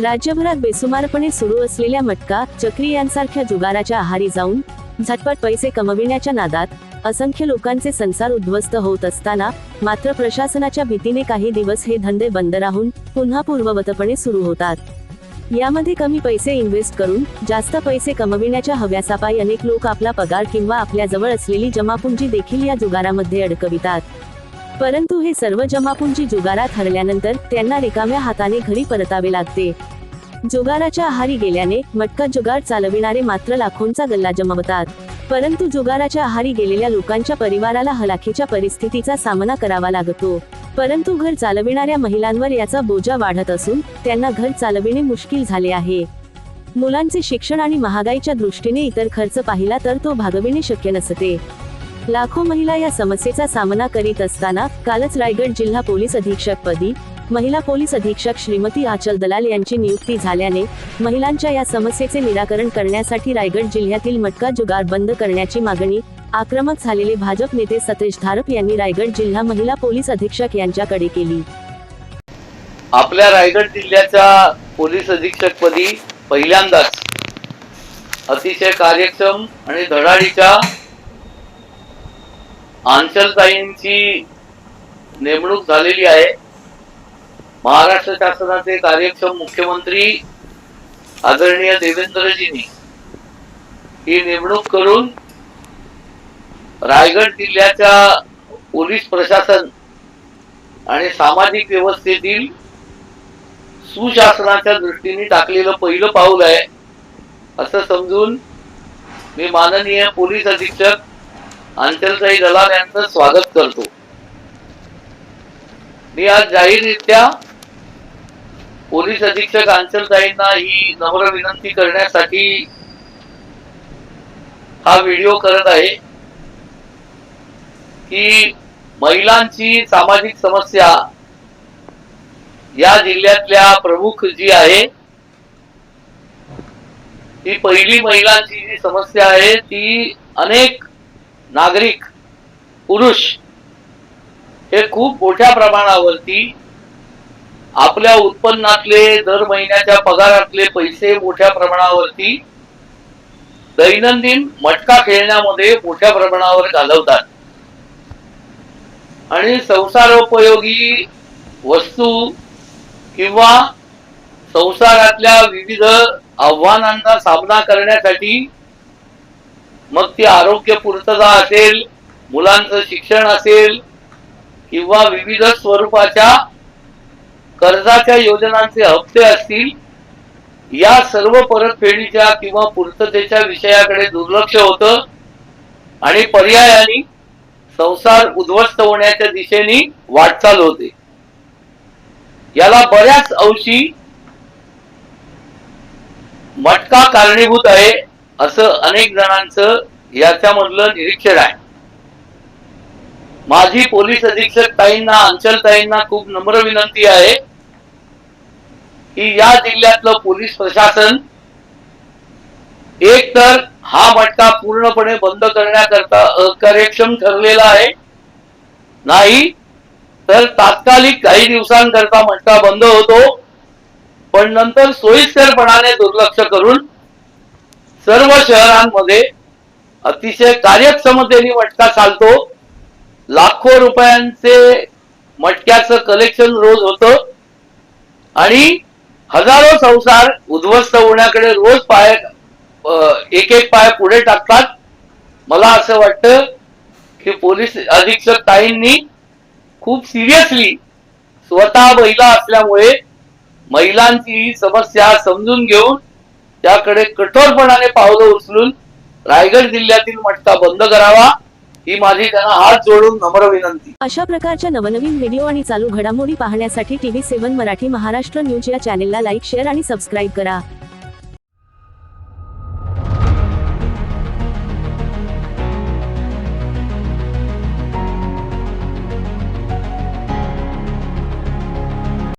राज्यभरात बेसुमारपणे सुरू असलेल्या मटका चक्री यांसारख्या जुगाराच्या आहारी जाऊन झटपट पैसे कमविण्याच्या नादात असंख्य लोकांचे संसार उद्ध्वस्त होत असताना मात्र प्रशासनाच्या भीतीने काही दिवस हे धंदे बंद राहून पुन्हा पूर्ववतपणे सुरू होतात. यामध्ये कमी पैसे इन्व्हेस्ट करून जास्त पैसे कमविण्याच्या हव्यासापायी अनेक लोक आपला पगार किंवा आपल्या जवळ असलेली जमापुंजी देखील या जुगारामध्ये अडकवितात. परंतु हे सर्व जमापुंजी जुगारात हरल्यानंतर त्यांना रिकाम्या हाताने घरी परतावे लागते. जुगाराच्या आहारी गेल्याने मटका जुगार चालविणारे मात्र लाखोंचा गल्ला जमवतात. परंतु जुगाराच्या आहारी गेलेल्या लोकांच्या परिवाराला हलाखीच्या परिस्थितीचा सामना करावा लागतो. परंतु घर चालविणाऱ्या महिलांवर याचा बोजा वाढत असून त्यांना घर चालविणे मुश्किल झाले आहे. मुलांचे शिक्षण आणि महागाईच्या दृष्टीने इतर खर्च पाहिला तर तो भागविणे शक्य नसते. लाखो महिला या समस्येचा सामना करीत असताना कालच रायगड जिल्हा पोलीस अधीक्षक पदी महिला पोलीस अधीक्षक श्रीमती आचल दलाल यांची नियुक्ती झाल्याने महिलांच्या या समस्येचे निराकरण करण्यासाठी रायगड जिल्ह्यातील मटका जुगार बंद करण्याची मागणी आक्रमक झालेले भाजप नेते सतेज धारप यांनी रायगड जिल्हा महिला पोलीस अधीक्षक यांच्याकडे केली. आपल्या रायगड जिल्ह्याच्या पोलीस अधीक्षकपदी पहिल्यांदाच अतिशय कार्यक्षम आणि धडाडीच्या आंचलताईंची नेमणूक झालेली आहे. महाराष्ट्र शासनाचे कार्यक्षम मुख्यमंत्री आदरणीय देवेंद्रजींनी ही नेमणूक करून रायगड जिल्ह्याच्या पोलीस प्रशासन आणि सामाजिक व्यवस्थेतील सुशासनाच्या दृष्टीने टाकलेलं पहिलं पाऊल आहे. असं समजून मी माननीय पोलीस अधीक्षक अंचलताई दलाल यांचं स्वागत करतो. मी आज जाहीररित्या पोलीस अधीक्षक अंचलताईंना ही नम्र विनंती करण्यासाठी हा व्हिडिओ करत आहे की महिलांची सामाजिक समस्या या जिल्ह्यातल्या प्रमुख जी आहे ती पहिली महिलांची जी समस्या आहे ती अनेक नागरिक पुरुष हे खूप मोठ्या प्रमाणावरती आपल्या उत्पन्नातले दर महिन्याच्या पगारातले पैसे मोठ्या प्रमाणावरती दैनंदिन मटका खेळण्यामध्ये मोठ्या प्रमाणावर घालवतात. आणि संसारोपयोगी वस्तू किंवा संसारातल्या विविध आव्हानांचा सामना करण्यासाठी मग ती आरोग्य पूर्तता असेल मुलांचं शिक्षण असेल किंवा विविध स्वरूपाच्या कर्जाच्या योजनांचे हप्ते असतील या सर्व परतफेडीच्या किंवा पूर्ततेच्या विषयाकडे दुर्लक्ष होतं आणि पर्यायाने संसार उद्ध्वस्त होण्याच्या दिशेने वाटचाल होते. याला बऱ्याच अंशी मटका कारणीभूत आहे. असं अनेक जणांचं याच्यामधलं निरीक्षण आहे. माझी पोलीस अधीक्षक ताईंना अंचल ताईंना खूप नम्र विनंती आहे की या जिल्ह्यातलं पोलीस प्रशासन एक तर हा मटका पूर्णपणे बंद करण्याकरता अकार्यक्षम ठरलेला आहे. नाही तर तात्कालिक काही दिवसांकरता मटका बंद होतो पण नंतर सोयीस्करपणाने दुर्लक्ष करून सर्व शहरांमध्ये अतिशय कार्यक्षमतेने मटका चालतो. लाखो रुपयांचे मटक्याचं कलेक्शन रोज होतं. आणि हजारो संसार उद्ध्वस्त होण्याकडे रोज पाय एक एक पाय पुढे टाकतात. मला असं वाटतं की पोलीस अधीक्षक ताईंनी खूप सिरियसली स्वतः महिला असल्यामुळे महिलांची ही समस्या समजून घेऊन त्याकडे कठोरपणाने पावलं उचलून रायगड जिल्ह्यातील मटका बंद करावा ही माझी त्यांना हात जोडून नम्र विनंती. अशा प्रकारच्या नवनवीन व्हिडिओ आणि चालू घडामोडी पाहण्यासाठी TV seven Marathi Maharashtra news या चॅनेलला लाईक शेअर आणि सबस्क्राईब करा.